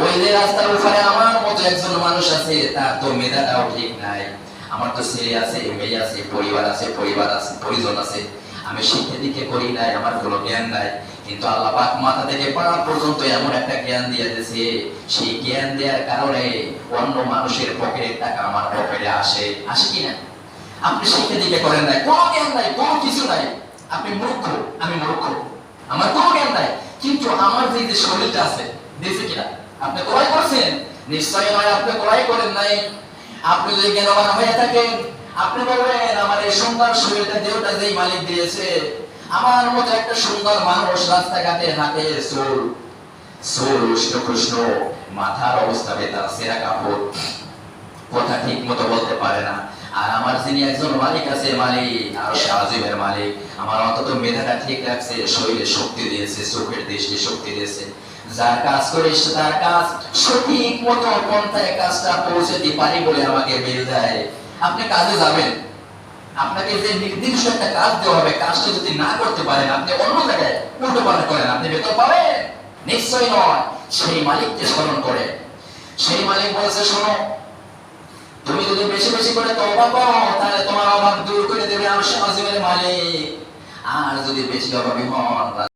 ওই যে রাস্তার আমার মতো একজন মানুষ আছে, তার তো মেধাটাও ঠিক নাই। আমার তো ছেলে আছে, মেয়ে আছে, পরিবার আছে পরিবার আছে, পরিজন আছে। আমি শিক্ষা দিকে করি নাই, আমার কোনো জ্ঞান নাই। কিন্তু আল্লাহ মাথা থেকে পর্যন্ত এমন একটা জ্ঞান দিয়ে দিয়েছে, সেই জ্ঞান দেওয়ার কারণে অন্য মানুষের টাকা আমার পকেটে আসে। আসে কি না? আপনি শিক্ষা দিকে করেন নাই, কোনো জ্ঞান নাই, কোনো কিছু নাই। আপনি মূর্খ, আমি মূর্খ। আমার কোনো জ্ঞান নাই। কিন্তু আমার যে যে শরীরটা আছে, দেখছে কিনা? আপনি ক্রয় করছেন? নিশ্চয় নয় আপনি ক্রয় করেন নাই। আপনি যদি জ্ঞানবান হয়ে থাকেন, আপনি বলবেন, আমার এই সুন্দর শরীরটা দেহটা যেই মালিক দিয়েছে, আমার মতো একটা সুন্দর মানুষ রাস্তাঘাটে হাঁটে চোর। চোর, উষ্ণ কৃষ্ণ, মাথার অবস্থা বেতার, সেরা কাপড়। কথা ঠিক মতো বলতে পারে না। আর আমার যিনি একজন মালিক আছে, মালিক, আর সাজিবের মালিক, আমার অন্তত মেধাটা ঠিক রাখছে, শরীরে শক্তি দিয়েছে, চোখের দৃষ্টি শক্তি দিয়েছে। যার কাজ করে তার কাজ সঠিক মতো পন্থায় কাজটা পৌঁছাতে পারি বলে আমাকে বেল দেয়। আপনি কাজে যাবেন। আপনাকে যে নির্দিষ্ট একটা কাজ দেওয়া হবে, কাজটা যদি না করতে পারেন, আপনি অন্য জায়গায় উল্টো পাল্টা করেন, আপনি বেতন পাবেন। নিশ্চয়ই নয়। সেই মালিককে স্মরণ করে। সেই মালিক বলছে, শোনো, তুমি যদি বেশি বেশি করে তওবা করো, তাহলে তোমার অভাব দূর করে দেবে আমার সাহায্যের মালিক। আর যদি বেশি অভাবী হন